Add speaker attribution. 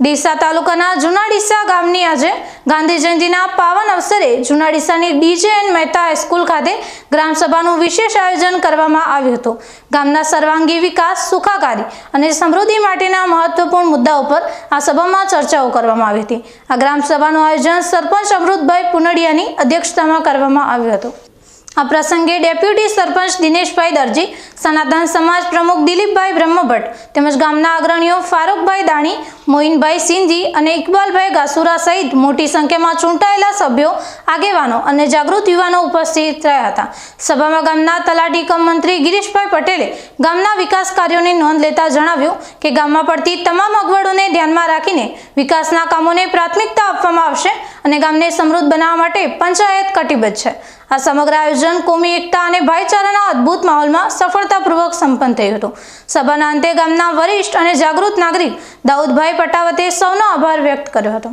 Speaker 1: ડીસા તાલુકાના જૂના ડીસા ગામની આજે ગાંધી જયંતિના પાવન અવસરે જૂના ડીસાની D J N Mehta high school ખાતે ગ્રામસભાનું વિશેષ આયોજન કરવામાં આવ્યું હતું. ગામના સર્વાંગી વિકાસ, સુખાકારી અને સમૃદ્ધિ માટેના મહત્વપૂર્ણ મુદ્દા ઉપર આ સભામાં ચર્ચાઓ કરવામાં આવી હતી. આ ગ્રામસભાનું આયોજન સરપંચ અમૃતભાઈ પુનડિયાની અધ્યક્ષતામાં કરવામાં આવ્યું હતું. આ પ્રસંગે ડેપ્યુટી સરપંચ દિનેશભાઈ દરજી, સનાતન સમાજ પ્રમુખ દિલીપભાઈ બ્રહ્મભટ્ટ તેમજ ગામના અગ્રણીઓ ફારૂકભાઈ દાણી, મોઇનભાઈ સિંધી અને ઇકબાલભાઈ ગાસુરા સહિત મોટી સંખ્યામાં ચૂંટાયેલા સભ્યો, આગેવાનો અને જાગૃત યુવાનો ઉપસ્થિત રહ્યા હતા. સભામાં ગામના તલાટી કમ મંત્રી ગિરીશભાઈ પટેલે ગામના વિકાસ કાર્યોની નોંધ લેતા જણાવ્યું કે ગામમાં પડતી તમામ અગવડોને ધ્યાનમાં રાખીને વિકાસના કામોને પ્રાથમિકતા આપવામાં આવશે. અને ગામને સમૃદ્ધ બનાવવા માટે પંચાયત કટિબદ્ધ છે. આ સમગ્ર આયોજન કોમી એકતા અને ભાઈચારાના અદ્ભુત માહોલમાં સફળતાપૂર્વક સંપન્ન થયું હતું. સભાના અંતે ગામના વરિષ્ઠ અને જાગૃત નાગરિક દાઉદભાઈ પટાવતે સૌનો આભાર વ્યક્ત કર્યો હતો.